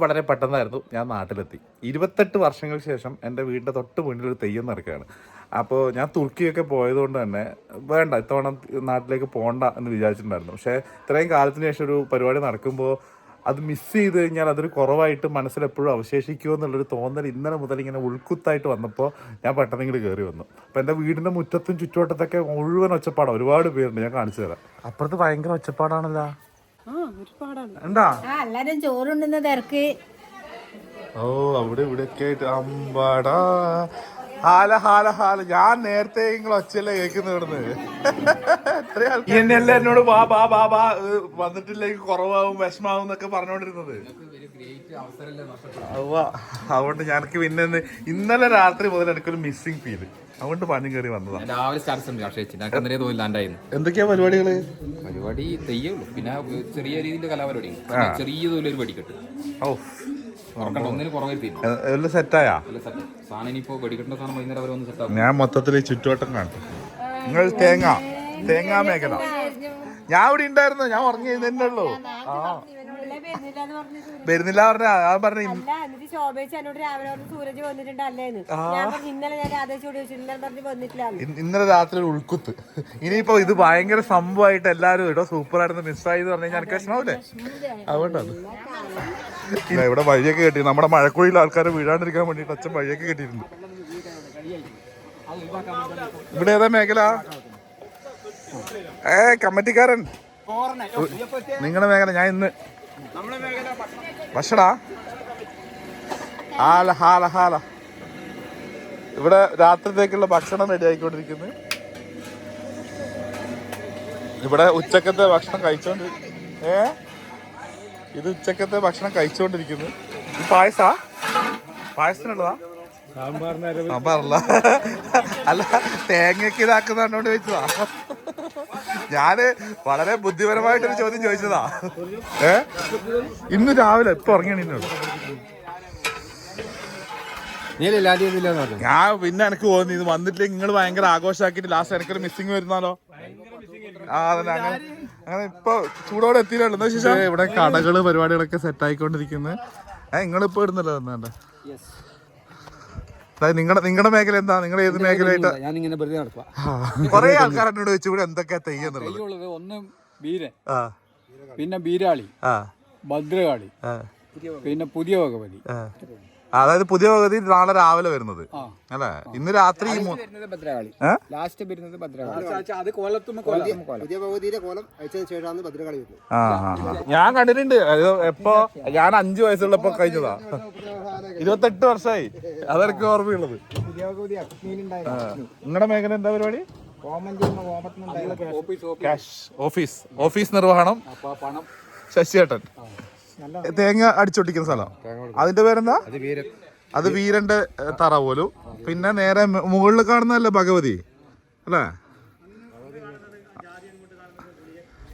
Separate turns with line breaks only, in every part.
വളരെ പെട്ടെന്നായിരുന്നു ഞാൻ നാട്ടിലെത്തി. ഇരുപത്തെട്ട് വർഷങ്ങൾക്ക് ശേഷം എന്റെ വീടിന്റെ തൊട്ട് മുന്നിൽ ഒരു തെയ്യം നടക്കുകയാണ്. അപ്പോൾ ഞാൻ തുർക്കിയൊക്കെ പോയതുകൊണ്ട് തന്നെ വേണ്ട ഇത്തവണ നാട്ടിലേക്ക് പോകണ്ട എന്ന് വിചാരിച്ചിട്ടുണ്ടായിരുന്നു. പക്ഷേ ഇത്രയും കാലത്തിന് ശേഷം ഒരു പരിപാടി നടക്കുമ്പോൾ അത് മിസ് ചെയ്ത് കഴിഞ്ഞാൽ അതൊരു കുറവായിട്ട് മനസ്സിൽ എപ്പോഴും അവശേഷിക്കുമോ എന്നുള്ളൊരു തോന്നൽ ഇന്നലെ മുതൽ ഇങ്ങനെ ഉൾക്കുത്തായിട്ട് വന്നപ്പോൾ ഞാൻ പെട്ടെന്ന് ഇങ്ങോട്ട് കയറി വന്നു. അപ്പോൾ എന്റെ വീടിന്റെ മുറ്റത്തും ചുറ്റുവട്ടത്തൊക്കെ മുഴുവൻ ഒച്ചപ്പാടാണ്. ഒരുപാട് പേരുണ്ട് ഞാൻ കാണിച്ചു തരാം. അപ്പുറത്ത് ഭയങ്കര ഒച്ചപ്പാടാണല്ലോ.
എല്ലാരും ചോറുണ്ടുന്ന തിരക്ക്.
ഓ അവിടെ ഇവിടെ ഒക്കെ ആയിട്ട് അമ്പാടാ. ഹാല ഹാല ഹാല. ഞാൻ നേരത്തെ നിങ്ങൾ ഒച്ചയല്ലേ കേൾക്കുന്ന ഇവിടുന്ന്. എന്നെയല്ലേ എന്നോട് വാ ബാ ബാ ബാ വന്നിട്ടില്ലേ വന്നിട്ടില്ലെങ്കിൽ കുറവാകും വിഷമാവും എന്നൊക്കെ പറഞ്ഞോണ്ടിരുന്നത് അതുകൊണ്ട് ഞാനൊക്കെ പിന്നെ ഇന്ന് ഇന്നലെ രാത്രി മുതൽ എനിക്കൊരു മിസ്സിങ് ഫീൽ അതുകൊണ്ട് പാഞ്ഞു കയറി വന്നതാണ്
രാവിലെ സ്റ്റാറ്റസ് ഉണ്ട്
എന്തൊക്കെയാ പരിപാടികൾ?
പരിപാടി തെയ്യുള്ളൂ. പിന്നെ ചെറിയ രീതിയിൽ കലാപരിപാടി. ചെറിയ തോതിൽ വെടിക്കെട്ട്.
ഓ സെറ്റായാ ഞാൻ മൊത്തത്തിൽ ചുറ്റുവട്ടം കാണും. നിങ്ങൾ തേങ്ങ തേങ്ങാ മേഖല. ഞാൻ ഇവിടെ ഉണ്ടായിരുന്നു ഞാൻ ഉറങ്ങി ഇതന്നെ ഉള്ളൂ. ആ. വരുന്നില്ല പറഞ്ഞ ഞാൻ പറഞ്ഞു
ഇന്നലെ ഞാൻ രാധേച്ചോട് ചോദിച്ചു ഇന്നലെ പറഞ്ഞ് വന്നിട്ടില്ല
ഇന്നലെ രാത്രി ഉൾക്കുത്ത്. ഇനിയിപ്പോ ഇത് ഭയങ്കര സംഭവമായിട്ട് എല്ലാരും ഇടോ സൂപ്പർ ആയിരുന്നു മിസ്സായി എന്ന് പറഞ്ഞു കഴിഞ്ഞാൽ എനിക്ക് വിഷമാവൂലേ അതുകൊണ്ടാണ്. ഇവിടെ വഴിയൊക്കെ കെട്ടി നമ്മുടെ മഴക്കുഴിയിൽ ആൾക്കാരെ വീഴാണ്ടിരിക്കാൻ വേണ്ടിട്ട് അച്ഛൻ വഴിയൊക്കെ കെട്ടിയിട്ടുണ്ട് ഇവിടെ ഏതാ മേഖല? ഏ കമ്മിറ്റിക്കാരൻ. നിങ്ങളുടെ മേഖല ഞാൻ ഇന്ന് ഭക്ഷണ. ആല ഹാല ഹാല. ഇവിടെ രാത്രിത്തേക്കുള്ള ഭക്ഷണം റെഡി ആയിക്കൊണ്ടിരിക്കുന്നു. ഇവിടെ ഉച്ചക്കത്തെ ഭക്ഷണം കഴിച്ചോണ്ടി ഏ? ഇത് ഉച്ചക്കത്തെ ഭക്ഷണം കഴിച്ചുകൊണ്ടിരിക്കുന്നു ഇത് പായസാ? പായസത്തിനുള്ളതാ? സാമ്പാറല്ല. അല്ല തേങ്ങക്ക് ഇതാക്കുന്നതുകൊണ്ട് ചോദിച്ചതാ. ഞാൻ വളരെ ബുദ്ധിപരമായിട്ടൊരു ചോദ്യം ചോദിച്ചതാ. ഏ? ഇന്ന് രാവിലെ ഇപ്പൊ ഉറങ്ങിയാണ് ഞാൻ പിന്നെ എനിക്ക് തോന്നി ഇത് വന്നിട്ടില്ലെങ്കിൽ നിങ്ങൾ ഭയങ്കര ആഘോഷമാക്കിട്ട് ലാസ്റ്റ് എനിക്കൊരു മിസ്സിങ് വരുന്നാലോ? ആ അതന്നെ അങ്ങനെ അങ്ങനെ ഇപ്പൊ ചൂടോടെ എത്തിയില്ലല്ലോ. എന്താ ശേഷം ഇവിടെ കടകൾ പരിപാടികളൊക്കെ സെറ്റ് ആയിക്കൊണ്ടിരിക്കുന്നത് ഏഹ് നിങ്ങളിപ്പോ ഇടുന്നല്ലോ എന്താ നിങ്ങളുടെ നിങ്ങളുടെ മേഖല എന്താ? നിങ്ങൾ ഏത് മേഖലയായിട്ട്?
ഇങ്ങനെ വെറുതെ നടക്കുക
കൊറേ ആൾക്കാർ എന്നോട് വെച്ചു ഇവിടെ എന്തൊക്കെയാ തെയ്യെന്നുള്ളത്
ഉള്ളത് ഒന്ന് ബീരൻ
ആ.
പിന്നെ ബീരാളി.
ആ.
ഭദ്രകാളി. പിന്നെ പുതിയ ഭഗവതി
ആ. അതായത് പുതിയ പകുതി നാളെ രാവിലെ വരുന്നത്. അല്ലെ? ഇന്ന് രാത്രി
ലാസ്റ്റ് വരുന്നത് ഭദ്രകാളി.
ഞാൻ കണ്ടിട്ടുണ്ട്. എപ്പോ ഞാൻ അഞ്ചു വയസ്സുള്ളപ്പോ കഴിഞ്ഞതാ. ഇരുപത്തെട്ട് വർഷമായി അതെനിക്ക് ഓർമ്മയുള്ളത്. നിങ്ങളുടെ മേഖല എന്താ പരിപാടി?
Office office.
Cash office. Office നിർവഹണം.
അപ്പൊ പണം.
ശശിയേട്ടൻ. തേങ്ങ അടിച്ചൊട്ടിക്കുന്ന സ്ഥലം. അതിന്റെ പേരെന്താ?
അത്
വീരന്റെ തറ പോലും. പിന്നെ നേരെ മുകളിൽ കാണുന്നതല്ലേ ഭഗവതി. അല്ലേ?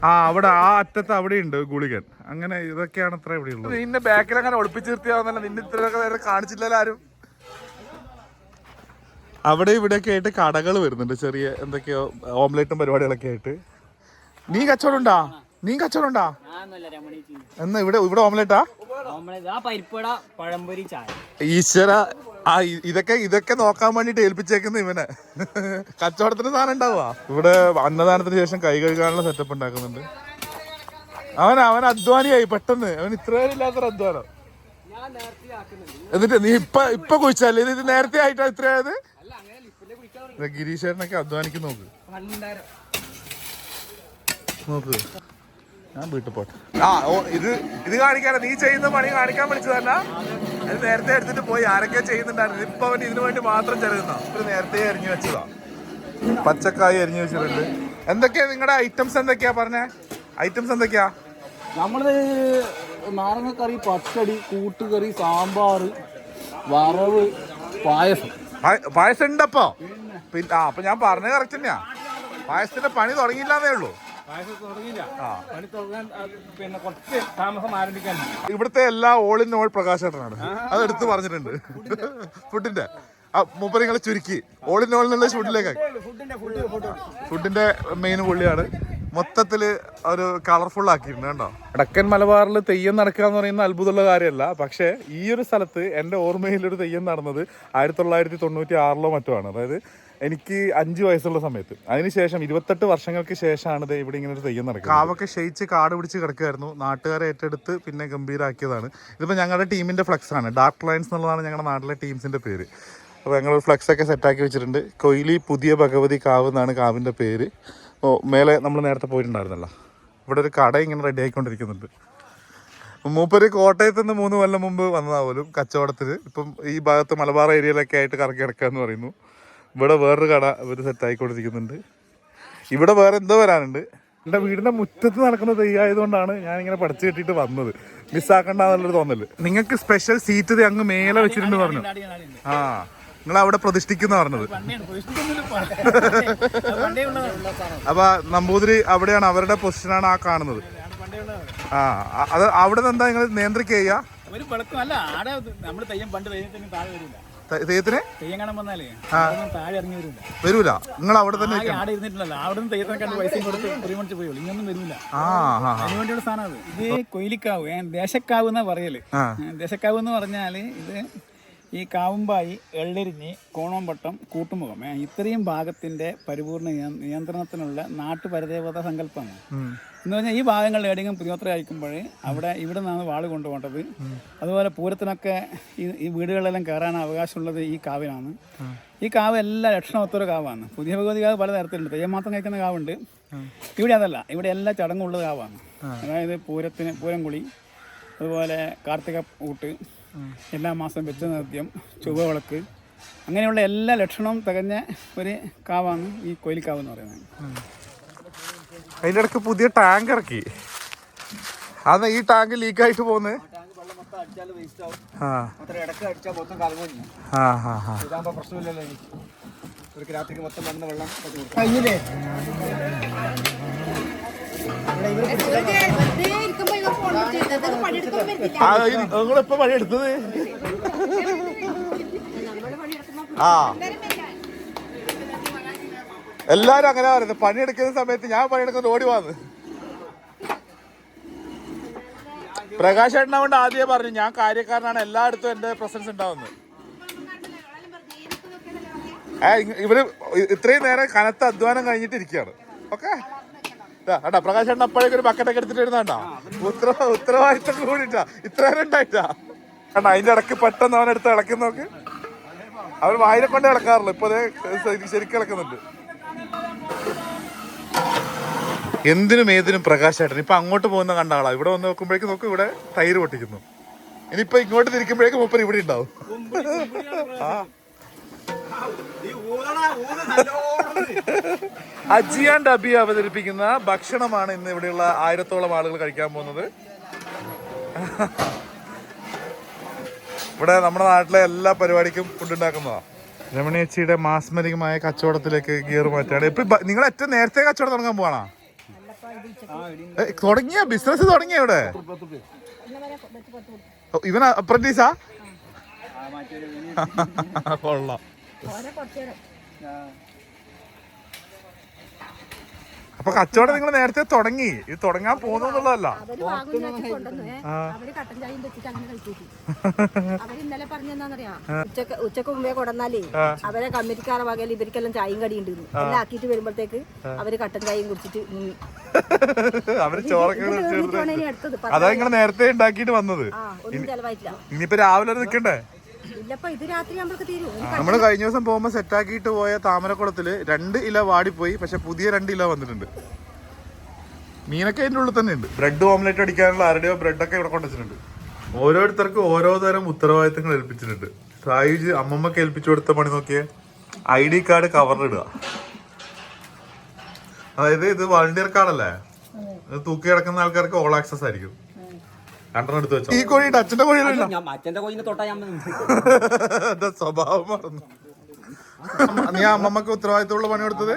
ആ അവിടെ ആ അറ്റത്ത് അവിടെ ഉണ്ട് ഗുളികൻ. അങ്ങനെ ഇതൊക്കെയാണ് അത്ര ഇവിടെ ഉള്ളത്. നിന്നെ ബാക്കിൽ അങ്ങനെ ഒളിപ്പിച്ചു നിർത്തിയാവുന്നല്ല നിന്നെ ഇത്രയൊക്കെ നേരെ കാണിച്ചില്ലല്ലോ ആരും. അവിടെ ഇവിടെയൊക്കെ ആയിട്ട് കടകൾ വരുന്നുണ്ട്. ചെറിയ എന്തൊക്കെയോ ഓംലെറ്റും പരിപാടികളൊക്കെ ആയിട്ട്. നീ കച്ചവടം ഉണ്ടാ? നീ കച്ചവടം ഉണ്ടാ എന്നാ ഇവിടെ ഇവിടെ ഓംലെറ്റാ? ഈശ്വര ആ ഇതൊക്കെ ഇതൊക്കെ നോക്കാൻ വേണ്ടിട്ട് ഏൽപ്പിച്ചേക്കുന്ന ഇവനെ. കച്ചവടത്തിന് സാധനം ഉണ്ടാവുക ഇവിടെ അന്നദാനത്തിന് ശേഷം കൈ കഴുകാനുള്ള സെറ്റപ്പ് ഉണ്ടാക്കുന്നുണ്ട്. അവൻ അവൻ അധ്വാനിയായി പെട്ടെന്ന്. അവൻ ഇത്രയും ഇല്ലാത്തൊരു അധ്വാനം. എന്നിട്ട് നീ ഇപ്പൊ ഇപ്പൊ കുഴിച്ചല്ലേ ഇത് നേരത്തെ ആയിട്ടാ ഇത്രയായത്? ഗിരീശ്വരനൊക്കെ അധ്വാനിക്കുന്നു അധ്വാനിക്കും നോക്ക്. നോക്ക്. ഞാൻ വീട്ടിൽ പോട്ടെ. ആ ഓ ഇത് ഇത് കാണിക്കാനാ. നീ ചെയ്യുന്ന പണി കാണിക്കാൻ പഠിച്ചതല്ല അത് നേരത്തെ എടുത്തിട്ട് പോയി. ആരൊക്കെ ചെയ്യുന്നുണ്ടായിരുന്നു. ഇപ്പൊ അവൻ ഇതിനു വേണ്ടി മാത്രം ചെലവുന്ന ഒരു നേരത്തെ അരിഞ്ഞു വെച്ചതാ. പച്ചക്കായി അരിഞ്ഞു വെച്ചിട്ടുണ്ട്. എന്തൊക്കെയാ നിങ്ങളുടെ ഐറ്റംസ് എന്തൊക്കെയാ പറഞ്ഞേ? ഐറ്റംസ് എന്തൊക്കെയാ?
നമ്മൾ നാരങ്ങക്കറി പച്ചടി കൂട്ടുകറി സാമ്പാർ വറവ് പായസം.
പായസം ഉണ്ടപ്പോ? പിന്നെ ആ അപ്പൊ ഞാൻ പറഞ്ഞത് കറക്റ്റ് തന്നെയാ. പായസത്തിന്റെ പണി തുടങ്ങിയില്ലാന്നേ ഉള്ളൂ.
പിന്നെ കുറച്ച് താമസം ആരംഭിക്കാൻ.
ഇവിടുത്തെ എല്ലാ ഓൾ ഇൻ ഓൾ പ്രകാശേട്ടനാണ്. അത് എടുത്ത് പറഞ്ഞിട്ടുണ്ട്. ഫുഡിന്റെ. ആ മൂപ്പരിങ്ങളെ ചുരുക്കി. ഓൾ ഇൻ ഓൾ എന്നുള്ള ഫുഡിലേക്ക്
ഫുഡിന്റെ ഫുഡ് ഫുഡ്
ഫുഡിന്റെ മെയിൻ പുള്ളിയാണ്. മൊത്തത്തിൽ ഒരു കളർഫുൾ ആക്കിയിരുന്നു കേട്ടോ വടക്കൻ മലബാറിൽ തെയ്യം നടക്കുക എന്ന് പറയുന്ന അത്ഭുതമുള്ള കാര്യമല്ല. പക്ഷേ ഈ ഒരു സ്ഥലത്ത് എന്റെ ഓർമ്മയിൽ ഒരു തെയ്യം നടന്നത് ആയിരത്തി തൊള്ളായിരത്തി തൊണ്ണൂറ്റി ആറിലോ മറ്റോ ആണ്. അതായത് എനിക്ക് അഞ്ച് വയസ്സുള്ള സമയത്ത്. അതിനുശേഷം ഇരുപത്തെട്ട് വർഷങ്ങൾക്ക് ശേഷമാണ് ഇവിടെ ഇങ്ങനെ ഒരു തെയ്യം നടക്കുന്നത്. കാവൊക്കെ ക്ഷയിച്ച് കാട് പിടിച്ച് കിടക്കുമായിരുന്നു നാട്ടുകാരെ ഏറ്റെടുത്ത് പിന്നെ ഗംഭീരാക്കിയതാണ്. ഇതിപ്പോൾ ഞങ്ങളുടെ ടീമിന്റെ ഫ്ലക്സ് ആണ്. ഡാർക്ക് ലൈൻസ് എന്നുള്ളതാണ് ഞങ്ങളുടെ നാട്ടിലെ ടീംസിന്റെ പേര്. അപ്പോൾ ഞങ്ങൾ ഫ്ലക്സ് ഒക്കെ സെറ്റാക്കി വെച്ചിട്ടുണ്ട്. കൊയിലി പുതിയ ഭഗവതി കാവ് എന്നാണ് കാവിന്റെ പേര്. ഓ മേലെ നമ്മൾ നേരത്തെ പോയിട്ടുണ്ടായിരുന്നല്ലോ. ഇവിടെ ഒരു കട ഇങ്ങനെ റെഡി ആയിക്കൊണ്ടിരിക്കുന്നുണ്ട്. മൂപ്പര് കോട്ടയത്ത് നിന്ന് മൂന്ന് കൊല്ലം മുമ്പ് വന്നതാ പോലും കച്ചവടത്തിന് ഇപ്പം ഈ ഭാഗത്ത് മലബാർ ഏരിയയിലൊക്കെ ആയിട്ട് കറക്കി എന്ന് പറയുന്നു. ഇവിടെ വേറൊരു കട ഇവർ സെറ്റ് ആയിക്കൊണ്ടിരിക്കുന്നുണ്ട്. ഇവിടെ വേറെ എന്തോ വരാനുണ്ട്. എന്റെ വീടിന്റെ മുറ്റത്ത് നടക്കുന്ന തെയ്യായതുകൊണ്ടാണ് ഞാനിങ്ങനെ പഠിച്ചു കെട്ടിയിട്ട് വന്നത്. മിസ്സാക്കണ്ട എന്നുള്ളൊരു തോന്നൽ. നിങ്ങൾക്ക് സ്പെഷ്യൽ സീറ്റ് അങ്ങ് മേലെ വെച്ചിട്ടുണ്ട് പറഞ്ഞു. ആ. നിങ്ങൾ അവിടെ പ്രതിഷ്ഠിക്കുന്ന പറഞ്ഞത്. അപ്പൊ നമ്പൂതിരി അവിടെയാണ് അവരുടെ പൊസിഷനാണ് ആ കാണുന്നത്. ആ അത് അവിടെ നിന്ന് എന്താ നിങ്ങൾ നിയന്ത്രിക്കുക
തെയ്യത്തിന്
വരൂല. നിങ്ങൾ അവിടെ തന്നെ
കൊയിലിക്കാവ്. ദേശക്കാവ് എന്നാ പറയൽ. ദേശക്കാവ് എന്ന് പറഞ്ഞാൽ ഇത് ഈ കാവുമ്പായി എള്ളരിഞ്ഞി കോണോമ്പട്ടം കൂട്ടുമുഖം. ഇത്രയും ഭാഗത്തിന്റെ പരിപൂർണ നിയ- നിയന്ത്രണത്തിനുള്ള നാട്ടുപരദേവത സങ്കല്പമാണ് എന്ന് പറഞ്ഞാൽ ഈ ഭാഗങ്ങളിൽ ഏടെങ്കിലും പുതിയോത്ര അയക്കുമ്പോൾ അവിടെ ഇവിടെ നിന്നാണ് വാൾ കൊണ്ടുപോകേണ്ടത്. അതുപോലെ പൂരത്തിനൊക്കെ ഈ ഈ വീടുകളിലെല്ലാം കയറാൻ അവകാശമുള്ളത് ഈ കാവിനാണ്. ഈ കാവ് എല്ലാ ലക്ഷണമൊത്തൊരു കാവാണ്. പുതിയ ഭഗവതി കാവ് പല തരത്തിലുണ്ട്. തെയ്യം മാത്രം കഴിക്കുന്ന കാവുണ്ട്. ഇവിടെ അതല്ല. ഇവിടെ എല്ലാ ചടങ്ങുള്ള കാവാണ്. അതായത് പൂരത്തിന് പൂരംകുളി അതുപോലെ കാർത്തിക ഊട്ട് എല്ലാ മാസം വെച്ച നൃത്യം ചൊവ്വ വിളക്ക്. അങ്ങനെയുള്ള എല്ലാ ലക്ഷണവും തികഞ്ഞ ഒരു കാവാണ് ഈ കോയിലിക്കാവ് എന്ന് പറയുന്നത്.
അതിന്റെ ഇടയ്ക്ക് പുതിയ ടാങ്ക് ഇറക്കി. അന്ന് ഈ ടാങ്ക് ലീക്ക് ആയിട്ട് പോന്ന് ആ
ഇടയ്ക്ക് അടിച്ചാൽ മൊത്തം കലങ്ങും
ആ. ആ ആ
ഇതാകുമ്പോൾ പ്രശ്നമില്ലല്ലോ എനിക്ക് ഒരു രാത്രിക്ക് മൊത്തം വന്ന വെള്ളം
ആ നിങ്ങളിപ്പോ പണിയെടുത്തത്? ആ. എല്ലാരും അങ്ങനെ പറയുന്നത് പണിയെടുക്കുന്ന സമയത്ത് ഞാൻ പണിയെടുക്കുന്നത് ഓടി വന്ന്. പ്രകാശ് ഏട്ടനെ കൊണ്ട് ആദ്യമേ പറഞ്ഞു ഞാൻ കാര്യക്കാരനാണ് എല്ലായിടത്തും എന്റെ പ്രസൻസ് ഉണ്ടാവുന്നത് ഏ ഇവർ ഇത്രയും നേരം കനത്ത അധ്വാനം കഴിഞ്ഞിട്ടിരിക്കുകയാണ്. ഓക്കെ? കേട്ടാ പ്രകാശ് ഏട്ടൻ അപ്പോഴേക്കും ഒരു ബക്കറ്റൊക്കെ എടുത്തിട്ട് വരുന്നതാണ്ടാ ഉത്തര ഉത്തരവാദിത്തം കൂടിട്ടാ ഇത്ര ഉണ്ടായിട്ടാ. കണ്ട അതിന്റെ ഇടയ്ക്ക് പെട്ടെന്ന് അവൻ എടുത്ത് ഇളക്കി നോക്ക്. അവൻ വായിനെ കൊണ്ട് ഇളക്കാറുള്ളൂ. ഇപ്പൊ ശരിക്കും ഇളക്കുന്നുണ്ട്. എന്തിനും ഏതിനും പ്രകാശേട്ടൻ ഇപ്പൊ അങ്ങോട്ട് പോകുന്ന കണ്ട ആളാ. ഇവിടെ വന്ന് നോക്കുമ്പോഴേക്കും നോക്കും ഇവിടെ തൈര് പൊട്ടിക്കുന്നു. ഇനിയിപ്പൊ ഇങ്ങോട്ട് തിരിക്കുമ്പോഴേക്കും മൂപ്പർ ഇവിടെ ഉണ്ടാവും. ആ. അജിയാൻ ഡബി അവതരിപ്പിക്കുന്ന ഭക്ഷണമാണ് ഇന്ന് ഇവിടെയുള്ള ആയിരത്തോളം ആളുകൾ കഴിക്കാൻ പോകുന്നത്. ഇവിടെ നമ്മുടെ നാട്ടിലെ എല്ലാ പരിപാടിക്കും ഫുഡ് ഉണ്ടാക്കുന്നതാ. രമണിയച്ചിയുടെ മാസ്മരികമായ കച്ചവടത്തിലേക്ക് ഗിയർ മാറ്റാണ് ഇപ്പൊ നിങ്ങൾ ഏറ്റവും നേരത്തെ കച്ചവടം തുടങ്ങാൻ പോവാണോ? തുടങ്ങിയ? ബിസിനസ് തുടങ്ങിയ ഇവിടെ? ഇവനാ ഇവൻ അപ്രന്റീസാ? കൊള്ളാം. അപ്പൊ കച്ചവടം നിങ്ങൾ നേരത്തെ തുടങ്ങി. ഇത് തുടങ്ങാൻ പോകുന്നു എന്നുള്ളതല്ല.
അവർ വാങ്ങുന്ന അവർ കട്ടൻ ചായയും വെച്ചിട്ട് അങ്ങനെ കഴിച്ചു അവർ ഇന്നലെ പറഞ്ഞെന്താന്നറിയാം ഉച്ചയ്ക്ക് ഉച്ചയ്ക്ക് മുമ്പേ കൊടന്നാലേ അവരെ കമ്മിറ്റിക്കാരെ വകയിൽ ഇവർക്കെല്ലാം ചായയും കടി ഉണ്ട് എല്ലാം ആക്കിയിട്ട് വരുമ്പോഴത്തേക്ക് അവർ കട്ടൻ ചായയും കുടിച്ചിട്ട് മുങ്ങി.
അവർ ചോറൊക്കെ
അടുത്തത്
അതാ നിങ്ങൾ നേരത്തെ ഉണ്ടാക്കിയിട്ട് വന്നത്. ഇനിയിപ്പോ രാവിലെ നിക്കണ്ടേ?
ഇല്ലപ്പോ ഇത് രാത്രി നമ്മൾക്ക് തീരും
നമ്മൾ കഴിഞ്ഞ ദിവസം പോകുമ്പോൾ സെറ്റാക്കിയിട്ട് പോയ താമരക്കുളത്തിൽ രണ്ട് ഇല വാടിപ്പോയി പക്ഷെ പുതിയ രണ്ട് ഇല വന്നിട്ടുണ്ട്. മീനൊക്കെ അതിന്റെ ഉള്ളിൽ തന്നെ ഉണ്ട്. ബ്രെഡ് ഓംലെറ്റ് അടിക്കാനുള്ള ആരുടെയോ ബ്രെഡൊക്കെ ഇവിടെ കൊണ്ടുവച്ചിട്ടുണ്ട് ഓരോരുത്തർക്കും ഓരോ തരം ഉത്തരവാദിത്തങ്ങൾ ഏൽപ്പിച്ചിട്ടുണ്ട്. സായുജ് അമ്മമ്മക്ക് ഏൽപ്പിച്ചു കൊടുത്ത പണി നോക്കിയേ ഐ ഡി കാർഡ് കവറിലിടുക അതായത് ഇത് വളണ്ടിയർ കാർഡല്ലേ ഇത് തൂക്കി കിടക്കുന്ന ആൾക്കാർക്ക് ഓൾ ആക്സസ് ആയിരിക്കും. രണ്ടെണ്ണം എടുത്ത് വെച്ചോ. ഈ കോഴി അച്ഛന്റെ കോഴിയല്ല
ഞാൻ അച്ഛന്റെ കോയിനെ തൊട്ടാ ഞാൻ
എന്റെ സ്വഭാവം മറന്നു. അമ്മ- നീ അമ്മമ്മക്ക് ഉത്തരവാദിത്തമുള്ള പണി കൊടുത്തത്?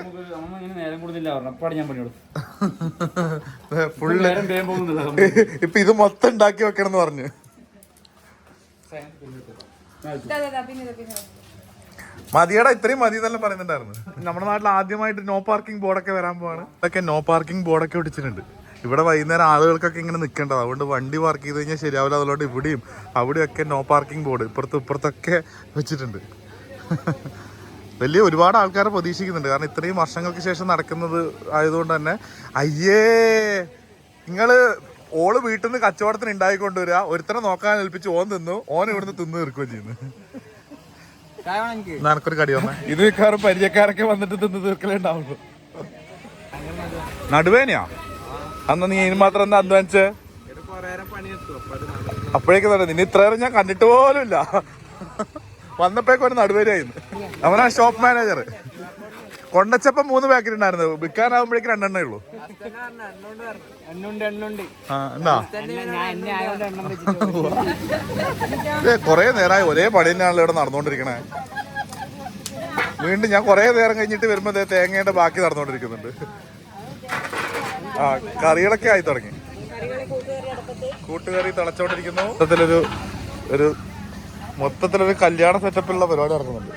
ഫുള്ള് ഇപ്പൊ ഇത് മൊത്തം ഉണ്ടാക്കി വെക്കണം എന്ന് പറഞ്ഞു. മതിയടാ ഇത്രയും മതി എന്നെല്ലാം പറയുന്നുണ്ടായിരുന്നു നമ്മുടെ നാട്ടിൽ ആദ്യമായിട്ട് നോ പാർക്കിംഗ് ബോർഡൊക്കെ വരാൻ പോവാണ്. ഇതൊക്കെ നോ പാർക്കിംഗ് ബോർഡൊക്കെ ഒടിച്ചിട്ടുണ്ട് ഇവിടെ വൈകുന്നേരം ആളുകൾക്കൊക്കെ ഇങ്ങനെ നിൽക്കേണ്ടത് അതുകൊണ്ട് വണ്ടി പാർക്ക് ചെയ്ത് കഴിഞ്ഞാൽ ശരിയാവില്ല. അതുകൊണ്ട് ഇവിടെയും അവിടെയൊക്കെ നോ പാർക്കിംഗ് ബോർഡ് ഇപ്പുറത്ത് ഇപ്പുറത്തൊക്കെ വെച്ചിട്ടുണ്ട്. വലിയ ഒരുപാട് ആൾക്കാരെ പ്രതീക്ഷിക്കുന്നുണ്ട്. കാരണം ഇത്രയും വർഷങ്ങൾക്ക് ശേഷം നടക്കുന്നത് ആയതുകൊണ്ട് തന്നെ അയ്യേ! നിങ്ങൾ ഓൾ വീട്ടിൽ നിന്ന് കച്ചവടത്തിന് ഉണ്ടായിക്കൊണ്ടുവരിക ഒരുത്തനെ നോക്കാൻ ഏൽപ്പിച്ച് ഓൻ തിന്നു. ഓൻ ഇവിടുന്ന് തിന്നു തീർക്കുകയും ചെയ്യുന്നു നനക്കൊരു കടി വന്ന? ഇത് മിക്കവാറും പരിചയക്കാരൊക്കെ വന്നിട്ട് തിന്ന് തീർക്കലേ ഉണ്ടാവുള്ളൂ. നടുവേനയാ? അന്ന് നീ ഇതിന് മാത്രം എന്താ അധ്വാനിച്ച്? അപ്പോഴേക്ക് തന്നെ നിന്നെ ഇത്രയേറെ ഞാൻ കണ്ടിട്ട് പോലും ഇല്ല. വന്നപ്പോഴേക്കും ഒരു നടുവേനായിരുന്നു അവനാ ഷോപ്പ് മാനേജർ കൊണ്ടച്ചപ്പം മൂന്ന് പാക്കറ്റ് ഉണ്ടായിരുന്നു. വിൽക്കാനാവുമ്പോഴേക്കും രണ്ടെണ്ണേ ഉള്ളൂ. കൊറേ നേരമായി. ഒരേ പണി തന്നെയാണല്ലോ ഇവിടെ നടന്നുകൊണ്ടിരിക്കണേ. വീണ്ടും ഞാൻ കൊറേ നേരം കഴിഞ്ഞിട്ട് വരുമ്പോ തേങ്ങയുടെ ബാക്കി നടന്നുകൊണ്ടിരിക്കുന്നുണ്ട്. ആ കറികളൊക്കെ ആയി തുടങ്ങി. കൂട്ടുകറി തിളച്ചോണ്ടിരിക്കുന്നു. മൊത്തത്തിലൊരു ഒരു മൊത്തത്തിലൊരു കല്യാണ സെറ്റപ്പിലുള്ള പരിപാടി നടക്കുന്നുണ്ട്.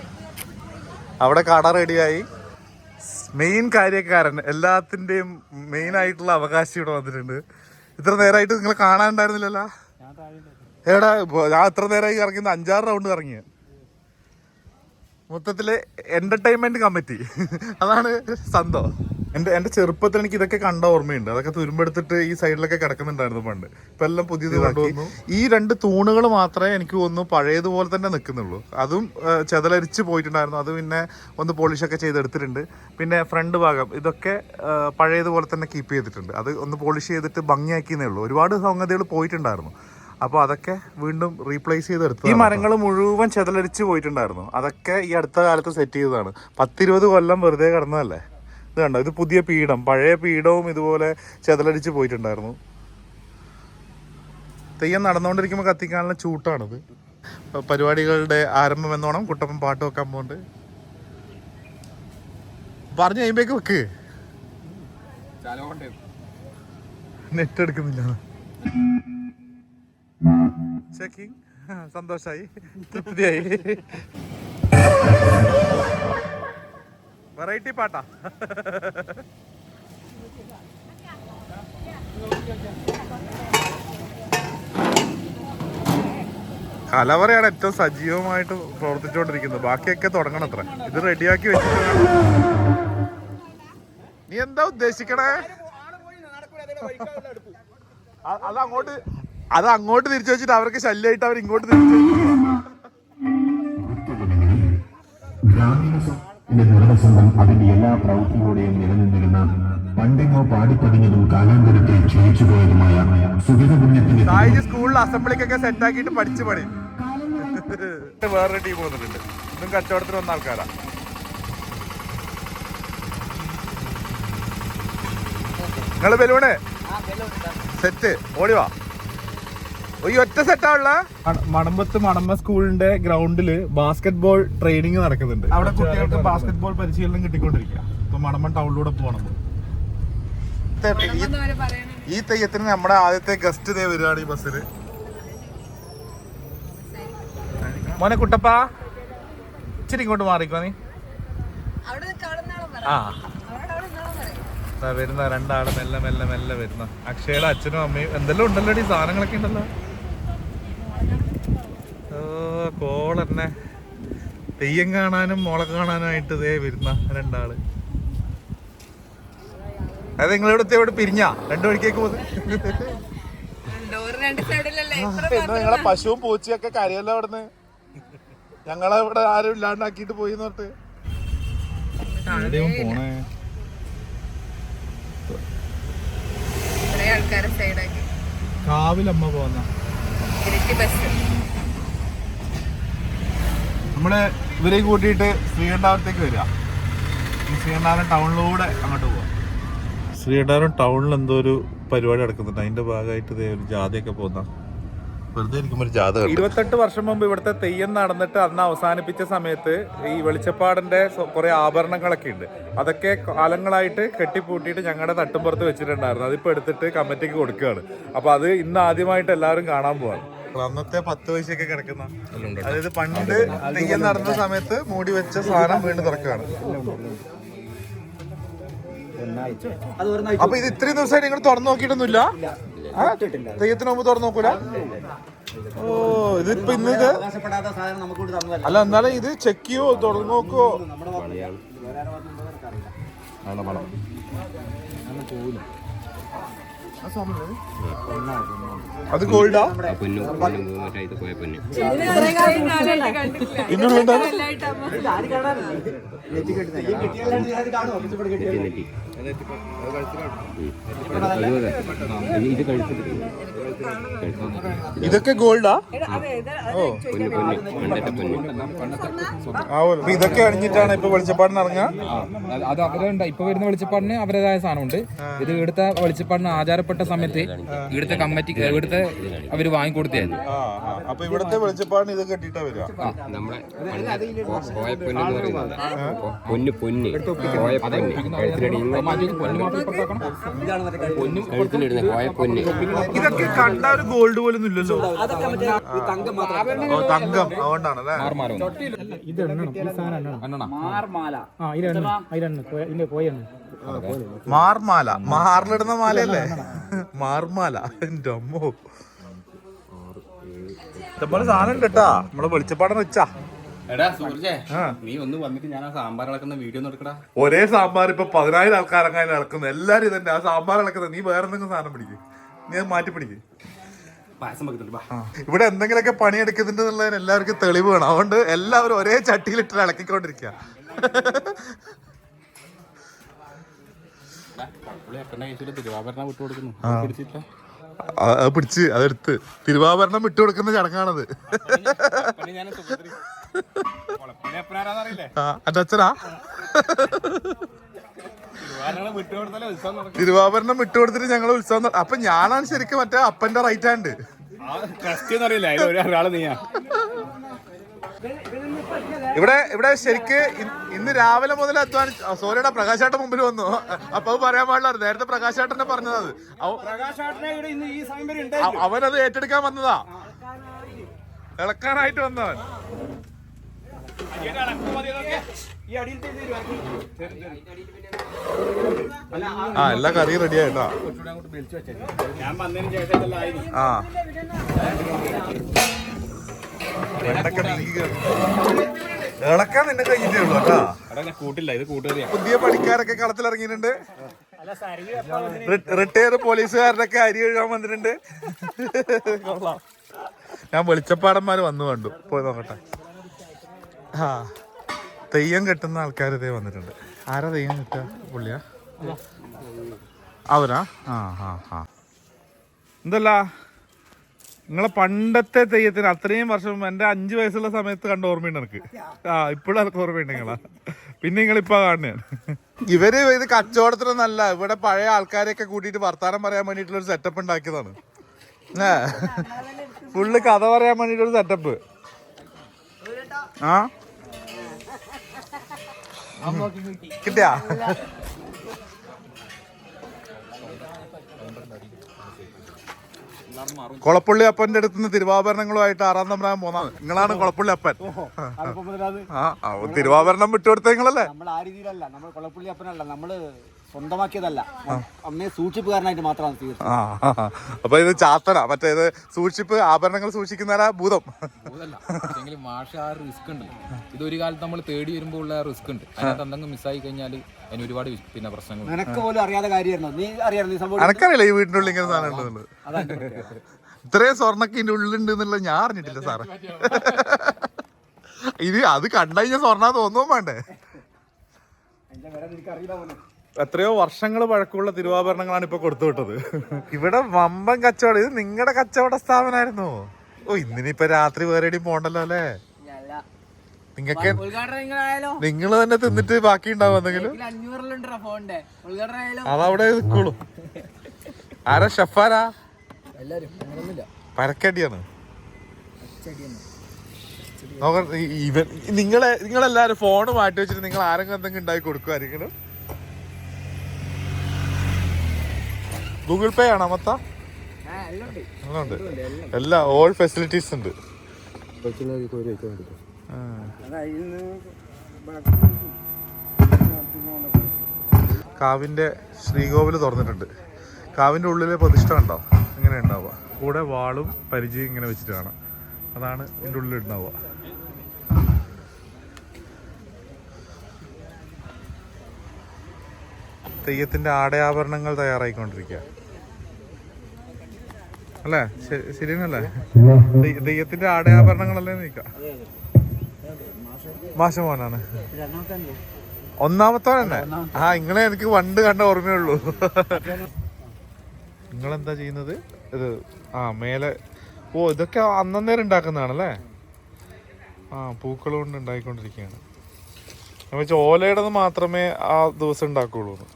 അവിടെ കട റെഡിയായി. മെയിൻ കാര്യക്കാരൻ എല്ലാത്തിന്റെയും മെയിൻ ആയിട്ടുള്ള അവകാശം ഇവിടെ വന്നിട്ടുണ്ട്. ഇത്ര നേരമായിട്ട് നിങ്ങളെ കാണാനുണ്ടായിരുന്നില്ലല്ലോ? എടാ ഞാൻ ഇത്ര നേരമായി ഇറങ്ങിയത് അഞ്ചാറ് റൗണ്ട് ഇറങ്ങിയ. മൊത്തത്തിൽ എന്റർടൈൻമെന്റ് കമ്മിറ്റി അതാണ് സന്തോ എന്റെ എന്റെ ചെറുപ്പത്തിൽ എനിക്ക് ഇതൊക്കെ കണ്ട ഓർമ്മയുണ്ട്. അതൊക്കെ തുരുമ്പെടുത്തിട്ട് ഈ സൈഡിലൊക്കെ കിടക്കുന്നുണ്ടായിരുന്നു പണ്ട്. ഇപ്പൊ എല്ലാം പുതിയത് കൊണ്ടുവന്നു ഈ രണ്ട് തൂണുകൾ മാത്രമേ എനിക്ക് തോന്നുന്നു പഴയതുപോലെ തന്നെ നിൽക്കുന്നുള്ളൂ. അതും ചെതലരിച്ച് പോയിട്ടുണ്ടായിരുന്നു. അത് പിന്നെ ഒന്ന് പോളിഷ് പോളിഷൊക്കെ ചെയ്തെടുത്തിട്ടുണ്ട്. പിന്നെ ഫ്രണ്ട് ഭാഗം ഇതൊക്കെ പഴയതുപോലെ തന്നെ കീപ്പ് ചെയ്തിട്ടുണ്ട്. അത് ഒന്ന് പോളിഷ് ചെയ്തിട്ട് ഭംഗിയാക്കിയെന്നേ ഉള്ളൂ. ഒരുപാട് സംഗതികൾ പോയിട്ടുണ്ടായിരുന്നു. അപ്പോൾ അതൊക്കെ വീണ്ടും റീപ്ലേസ് ചെയ്തെടുത്തു ഈ മരങ്ങൾ മുഴുവൻ ചെതലരിച്ച് പോയിട്ടുണ്ടായിരുന്നു. അതൊക്കെ ഈ അടുത്ത കാലത്ത് സെറ്റ് ചെയ്തതാണ്. പത്തിരുപത് കൊല്ലം വെറുതെ കിടന്നതല്ലേ? ഇത് കണ്ടോ? ഇത് പുതിയ പീഠം. പഴയ പീഠവും ഇതുപോലെ ചെതലടിച്ച് പോയിട്ടുണ്ടായിരുന്നു. തെയ്യം നടന്നുകൊണ്ടിരിക്കുമ്പോൾ കത്തിക്കാനുള്ള ചൂട്ടാണിത്. പരിപാടികളുടെ ആരംഭം എന്നോണം കുട്ടപ്പൻ പാട്ട് വെക്കാൻ പോകുന്നുണ്ട് പറഞ്ഞു കഴിയുമ്പോഴേക്ക് വെക്ക്. നെറ്റ് എടുക്കുന്നില്ല. ചെക്കിങ് സന്തോഷായി. തൃപ്തിയായി. വെറൈറ്റി പാട്ടാ. കലവറയാണ് ഏറ്റവും സജീവമായിട്ട് പ്രവർത്തിച്ചുകൊണ്ടിരിക്കുന്നത്. ബാക്കിയൊക്കെ തുടങ്ങണം അത്ര ഇത് റെഡിയാക്കി വെച്ചിട്ട്. നീ എന്താ ഉദ്ദേശിക്കണേ? അത് അങ്ങോട്ട് അത് അങ്ങോട്ട് തിരിച്ചു വെച്ചിട്ട് അവർക്ക് ശല്യമായിട്ട് അവർ ഇങ്ങോട്ട് തിരിച്ചു
ഗ്രാമീണ സംഘത്തിന്റെ നിർവസംഘം അതിന്റെ എല്ലാ പ്രവൃത്തിയോടെയും നിലനിന്നിരുന്ന പണ്ടെങ്ങോ പാടിപ്പതിഞ്ഞതും കാലാന്തരത്തെ ക്ഷയിച്ചു പോയതുമായ സുഗത പുണ്യത്തിന്റെ
സായിജ് സ്കൂളിൽ അസംബ്ലിക്കൊക്കെ സെറ്റ് ആക്കിയിട്ട് പഠിച്ചു പണി. വേറൊരു ടീം വന്നിട്ടുണ്ട്. ഇതും കച്ചവടത്തിന് വന്ന ആൾക്കാരാ. നിങ്ങൾ ബലൂണ്? സെറ്റ് ഓടിവാ ഈ ഒറ്റ സെറ്റാവുള്ള മണമ്പത്ത് മണമ്പ സ്കൂളിന്റെ ഗ്രൗണ്ടിൽ ബാസ്കറ്റ് ബോൾ ട്രെയിനിങ് നടക്കുന്നുണ്ട്. അവിടെ കുട്ടികൾക്ക് ബാസ്കറ്റ് ബോൾ പരിശീലനം കിട്ടിക്കൊണ്ടിരിക്കുക. മണമ്പൻ ടൗണിലൂടെ പോകണം ഈ തെയ്യത്തിന് നമ്മുടെ ആദ്യത്തെ ഗസ്റ്റ് ദേ വരികയാണ് ഈ ബസ്സിൽ മോനെ കുട്ടപ്പ. ഇച്ചിരി ഇങ്ങോട്ട് മാറിക്കോ നീ. ആ. വരുന്ന രണ്ടാൾ മെല്ലെ മെല്ലെ മെല്ലെ വരുന്ന. അക്ഷയുടെ അച്ഛനും അമ്മയും എന്തെല്ലാം ഉണ്ടല്ലോ ഈ സാധനങ്ങളൊക്കെ ഉണ്ടല്ലോ? കോളെന്നെ തെയ്യം കാണാനും മോളെ കാണാനായിട്ട് ഇതേ വരുന്ന രണ്ടാൾ. അത് നിങ്ങളിവിടെ ഇവിടെ പിരിഞ്ഞാ? രണ്ടു മണിക്കേക്ക് പോകുന്നത് പശുവും നിങ്ങളെ പശുവും പൂച്ചയൊക്കെ കരയല്ലോ അവിടുന്ന്? ഞങ്ങളെ ഇവിടെ ആരും ഇല്ലാണ്ടാക്കിട്ട് പോയി പറഞ്ഞിട്ട്. എവിടെയും പോണേ?
ആൾക്കാരെ സൈഡാക്കി
കാവിലമ്മ പോന്ന.
ഇരട്ടി ബസ്
നമ്മൾ ഇവരെ കൂട്ടിയിട്ട് ശ്രീകണ്ഠാപുരത്തേക്ക് വരിക. ഈ ശ്രീകണ്ഠാപുരം ടൗണിലൂടെ അങ്ങോട്ട് പോവാം. ശ്രീകണ്ഠാപുരം ടൗണിൽ എന്തോ ഒരു പരിപാടി നടക്കുന്നുണ്ട്. അതിന്റെ ഭാഗമായിട്ട് ദേ ഒരു ജാഥയൊക്കെ പോകുന്ന. വെറുതെ ഇരിക്കുമ്പോൾ ഒരു ജാഥ ഇരുപത്തെട്ട് വർഷം മുമ്പ് ഇവിടുത്തെ തെയ്യം നടന്നിട്ട് അന്ന് അവസാനിപ്പിച്ച സമയത്ത് ഈ വെളിച്ചപ്പാടിന്റെ കുറെ ആഭരണങ്ങളൊക്കെ ഉണ്ട്. അതൊക്കെ കാലങ്ങളായിട്ട് കെട്ടിപ്പൂട്ടിയിട്ട് ഞങ്ങളുടെ തട്ടുംപുറത്ത് വെച്ചിട്ടുണ്ടായിരുന്നു. അതിപ്പോൾ എടുത്തിട്ട് കമ്മിറ്റിക്ക് കൊടുക്കുകയാണ്. അപ്പൊ അത് ഇന്ന് ആദ്യമായിട്ട് എല്ലാവരും കാണാൻ പോവാണ്. അന്നത്തെ പത്ത് പൈസയൊക്കെ കിടക്കുന്ന. അതായത് പണ്ട് തെയ്യം നടന്ന സമയത്ത് മൂടി വെച്ച സാധനം വീണ്ടും തുറക്കുകയാണ്. അപ്പൊ ഇത് ഇത്രയും ദിവസമായിട്ട് നിങ്ങൾ തുറന്നു നോക്കിയിട്ടൊന്നുമില്ല? തെയ്യത്തിന് മുമ്പ് തുറന്നു നോക്കൂല? ഓ ഇതിപ്പോ ഇന്ന് ഇത് അല്ല എന്നാലും ഇത് ചെക്ക് ചെയ്യോ തുറന്നു നോക്കുവോ? അത് ഗോൾഡാ?
പൊന്നു പൊന്നു മറ്റേ ഇത് പോയ പൊന്നു.
ഇന്നുണ്ട്
നെറ്റി ഇത് കഴിച്ചിട്ട്
ഇതൊക്കെ ഗോൾഡാ?
പൊന്നു പൊന്നു. പണ്ടത്തെ പൊന്നു.
ആവോ അപ്പൊ ഇതൊക്കെ അണിഞ്ഞിട്ടാണ് ഇപ്പൊ വെളിച്ചപ്പാടിന് ഇറങ്ങുക?
അത് അത് അവരുണ്ട്. ഇപ്പൊ വരുന്ന വെളിച്ചപ്പാടിന് അവരുടേതായ സാധനമുണ്ട്. ഇത് ഇവിടുത്തെ വെളിച്ചപ്പാടിന് ആചാരപ്പെട്ട സമയത്ത് ഇവിടുത്തെ കമ്മിറ്റി ഇവിടുത്തെ അവർ വാങ്ങിക്കൊടുത്തായിരുന്നു
ആ ആ. അപ്പൊ ഇവിടത്തെ വെളിച്ചപ്പാടിന് ഇത് കെട്ടിട്ടാ വരിക.
നമ്മളെ പൊന്നു പൊന്നു. പൊന്ന്.
ഇതൊക്കെ കണ്ട ഒരു ഗോൾഡ് പോലൊന്നും ഇല്ലല്ലോ. തങ്കം അതുകൊണ്ടാണല്ലേ?
മാർമാല
മാർമാല. മാറിലിടുന്ന മാലയല്ലേ? മാർമാല. എന്റെ അമ്മോ. ഇതേപോലെ സാധനം കേട്ടാ. നമ്മളെ വെളിച്ചപ്പാടം വെച്ചാ.
എടാ സൂർജേ നീ ഒന്ന് വന്നിട്ട് ഞാൻ ആ സാമ്പാർ ഇളക്കുന്ന വീഡിയോ എടുക്കടാ.
ഒരേ സാമ്പാർ ഇപ്പൊ പതിനായിരം ആൾക്കാരങ്ങനെ ഇളക്കുന്നു എല്ലാരും ഇതന്നെ. ആ സാമ്പാർ ഇളക്കുന്നത്. നീ വേറെ എന്തെങ്കിലും സാധനം പിടിക്കും. നീ അത് മാറ്റി പിടിക്കും.
പായസം വെക്കുന്നുണ്ട്. ബാ
ഇവിടെ എന്തെങ്കിലുമൊക്കെ പണിയെടുക്കുന്നുണ്ടെന്നുള്ളതിന് എല്ലാവർക്കും തെളിവ് വേണം. അതുകൊണ്ട് എല്ലാവരും ഒരേ ചട്ടിയിലിട്ട് ഇളക്കിക്കൊണ്ടിരിക്കുക
തിരുവാഭരണം വിട്ടു കൊടുക്കുന്നു.
പിടിച്ച് അതെടുത്ത്. തിരുവാഭരണം വിട്ടു കൊടുക്കുന്ന ചടങ്ങാണത്. എന്റെ അച്ഛനാ? തിരുവാഭരണം വിട്ടുകൊടുത്തിട്ട് ഞങ്ങൾ ഉത്സവം അപ്പൊ ഞാനാണ് ശരിക്കും മറ്റേ അപ്പന്റെ റൈറ്റ് ഹാൻഡ്
അറിയില്ല ഒരാൾ നീയാ.
ഇവിടെ ഇവിടെ ശരിക്ക് ഇന്ന് രാവിലെ മുതൽ അധ്വാനിച്ച് സോറിയുടെ പ്രകാശേട്ടൻ മുമ്പിൽ വന്നു. അപ്പൊ പറയാൻ പാടില്ലായിരുന്നു നേരത്തെ പ്രകാശേട്ടനെ പറഞ്ഞത് അവനത് ഏറ്റെടുക്കാൻ വന്നതാ. ഇളക്കാനായിട്ട് വന്നവൻ. ആ എല്ലാ കറിയും റെഡി ആയിട്ടാ. ആ. വെണ്ടക്ക. ഇളക്കാൻ നിന്നെ കഴിഞ്ഞിട്ടേ ഉള്ളൂ കേട്ടാ.
കൂട്ടില്ല ഇത് കൂട്ടുകറിയാ
പുതിയ പണിക്കാരൊക്കെ കളത്തിലിറങ്ങിയിട്ടുണ്ട് റിട്ടയർ പോലീസുകാരനൊക്കെ അരി എഴുതാൻ വന്നിട്ടുണ്ട്. കൊള്ളാം. ഞാൻ വെളിച്ചപ്പാടന്മാര് വന്നു കണ്ടു. പോയി നോക്കട്ടെ. ആ. തെയ്യം കെട്ടുന്ന ആൾക്കാർ ഇതേ വന്നിട്ടുണ്ട്. ആരാ തെയ്യം കെട്ടുക? പുള്ളിയാ? അവരാ? ആ ആ ആ. എന്തല്ല നിങ്ങളെ പണ്ടത്തെ തെയ്യത്തിന് അത്രയും വർഷം എന്റെ അഞ്ച് വയസ്സുള്ള സമയത്ത് കണ്ട ഓർമ്മയുണ്ട് എനിക്ക് ആ ഇപ്പോഴും എനിക്ക് ഓർമ്മയുണ്ട് നിങ്ങളാ. പിന്നെ നിങ്ങളിപ്പോ കാണുന്നതാണ്. ഇവർ ഇത് കച്ചവടത്തിനൊന്നല്ല ഇവിടെ പഴയ ആൾക്കാരെയൊക്കെ കൂട്ടിയിട്ട് വർത്താനം പറയാൻ വേണ്ടിയിട്ടുള്ള ഒരു സെറ്റപ്പ് ഉണ്ടാക്കിയതാണ്. ഏ ഫുള്ള് കഥ പറയാൻ വേണ്ടിയിട്ടുള്ള സെറ്റപ്പ് ആ? കിട്ടിയാ? കൊളപ്പള്ളി അപ്പന്റെ അടുത്ത് നിന്ന് തിരുവാഭരണങ്ങളുമായിട്ട് ആറാം തമ്പ്രാൻ പോന്നാണ് നിങ്ങളാണ് കൊളപ്പള്ളി അപ്പൻ. ആ തിരുവാഭരണം വിട്ടുകൊടുത്ത നിങ്ങളല്ലേ?
സ്വന്തമാക്കിയതല്ല. അമ്മയെ സൂക്ഷിപ്പുകാരനായിട്ട് മാത്രമാണ് തീർച്ചയായും
ആ. അപ്പൊ ഇത് ചാത്തന. മറ്റേ ഇത് സൂക്ഷിപ്പ് ആഭരണങ്ങൾ സൂക്ഷിക്കുന്നവരാ ഭൂതം.
അതല്ല പക്ഷെങ്കിൽ മാഷ ആ റിസ്ക് ഉണ്ട് ഇത് ഒരു കാലത്ത് നമ്മൾ തേടി വരുമ്പോൾ ഉള്ള റിസ്ക് ഉണ്ട്. അതിനകത്ത് എന്തെങ്കിലും മിസ്സായി കഴിഞ്ഞാൽ അതിന് ഒരുപാട് പിന്നെ പ്രശ്നങ്ങൾ
നിനക്ക് പോലും അറിയാതെ കാര്യമായിരുന്നു? നീ അറിയാറില്ല ഈ സംഭവം
അനക്കറിയില്ല ഈ വീടിന്റെ ഉള്ളിൽ ഇങ്ങനെ സാധനം ഉണ്ടെന്നുള്ളത്. ഇത്രയും സ്വർണക്ക് ഇതിന്റെ ഉള്ളിലുണ്ട് എന്നുള്ളത് ഞാൻ അറിഞ്ഞിട്ടില്ല സാറേ. ഇത് അത് കണ്ടുകഴിഞ്ഞാൽ സ്വർണ തോന്നുവും വേണ്ടേ. എത്രയോ വർഷങ്ങൾ പഴക്കമുള്ള തിരുവാഭരണങ്ങളാണ് ഇപ്പൊ കൊടുത്തു വിട്ടത്. ഇവിടെ വമ്പൻ കച്ചവടം. ഇത് നിങ്ങളുടെ കച്ചവട സ്ഥാപനമായിരുന്നു ഓ ഇന്നിനിപ്പൊ രാത്രി വേറെ എവിടെയും പോണ്ടല്ലോ അല്ലേ? നിങ്ങക്ക് നിങ്ങൾ തന്നെ തിന്നിട്ട് ബാക്കി ഉണ്ടാവും എന്തെങ്കിലും? അതവിടെ നിൽക്കുള്ളൂ ആരാ ഷെഫാരാ? പരക്കടിയാണ്. ഇവൻ നിങ്ങളെ നിങ്ങളെല്ലാരും ഫോണ് മാറ്റി വെച്ചിട്ട് നിങ്ങൾ ആരെങ്കിലും എന്തെങ്കിലും ഉണ്ടാക്കി കൊടുക്കുമായിരിക്കും ഗൂഗിൾ പേ ആണോ മൊത്ത? അതുകൊണ്ട് എല്ലാ ഓൾ ഫെസിലിറ്റീസ് ഉണ്ട്. ആ. കാവിന്റെ ശ്രീകോവിൽ തുറന്നിട്ടുണ്ട്. കാവിന്റെ ഉള്ളിലെ പ്രതിഷ്ഠ കണ്ടോ? ഇങ്ങനെ ഉണ്ടാവുക. കൂടെ വാളും പരിചയം ഇങ്ങനെ വെച്ചിട്ട് കാണാം. അതാണ് ഇതിന്റെ ഉള്ളിൽ ഉണ്ടാവുക. തെയ്യത്തിന്റെ ആടയാഭരണങ്ങൾ തയ്യാറായിക്കൊണ്ടിരിക്കുക. അല്ലേ? ശരി- ശരിയെന്നല്ലേ ആടയാഭരണങ്ങളല്ലേ തെയ്യത്തിന്റെ ആടയാഭരണങ്ങളല്ലേ മാഷ മോനാണ് ഒന്നാമത്തെ. തന്നെ ആ ഇങ്ങളെ എനിക്ക് വണ്ട് കണ്ട ഓർമ്മയുള്ളൂ. നിങ്ങളെന്താ ചെയ്യുന്നത്? ഇത് ആ മേലെ ഓ ഇതൊക്കെ അന്നേരം ഉണ്ടാക്കുന്നതാണല്ലേ? ആ പൂക്കൾ കൊണ്ട് ഉണ്ടായിക്കൊണ്ടിരിക്കുകയാണ്. ഓലയുടെ വെച്ചാൽ ഓലയുടേത് മാത്രമേ ആ ദിവസം ഉണ്ടാക്കുള്ളൂ എന്ന്.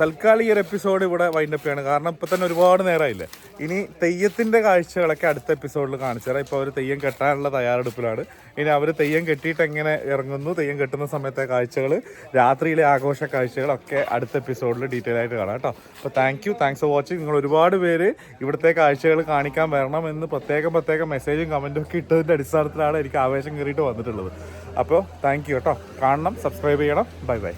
തൽക്കാലം ഈ ഒരു എപ്പിസോഡ് ഇവിടെ വൈൻഡപ്പ് ചെയ്യാണ്. കാരണം ഇപ്പം തന്നെ ഒരുപാട് നേരമായില്ലേ ഇനി തെയ്യത്തിന്റെ കാഴ്ചകളൊക്കെ അടുത്ത എപ്പിസോഡിൽ കാണിച്ചു തരാം. ഇപ്പോൾ അവർ തെയ്യം കെട്ടാനുള്ള തയ്യാറെടുപ്പിലാണ്. ഇനി അവർ തെയ്യം കെട്ടിയിട്ട് എങ്ങനെ ഇറങ്ങുന്നു തെയ്യം കെട്ടുന്ന സമയത്തെ കാഴ്ചകൾ രാത്രിയിലെ ആഘോഷ കാഴ്ചകളൊക്കെ അടുത്ത എപ്പിസോഡിൽ ഡീറ്റെയിൽ ആയിട്ട് കാണാം കേട്ടോ. അപ്പോൾ thank you thanks for watching നിങ്ങൾ ഒരുപാട് പേര് ഇവിടുത്തെ കാഴ്ചകൾ കാണിക്കാൻ വരണം എന്ന് പ്രത്യേകം പ്രത്യേകം മെസ്സേജും കമന്റും ഒക്കെ ഇട്ടതിന്റെ അടിസ്ഥാനത്തിലാണ് എനിക്ക് ആവേശം കയറിയിട്ട് വന്നിട്ടുള്ളത്. അപ്പോൾ താങ്ക് യു കേട്ടോ. കാണണം സബ്സ്ക്രൈബ് ചെയ്യണം. Bye bye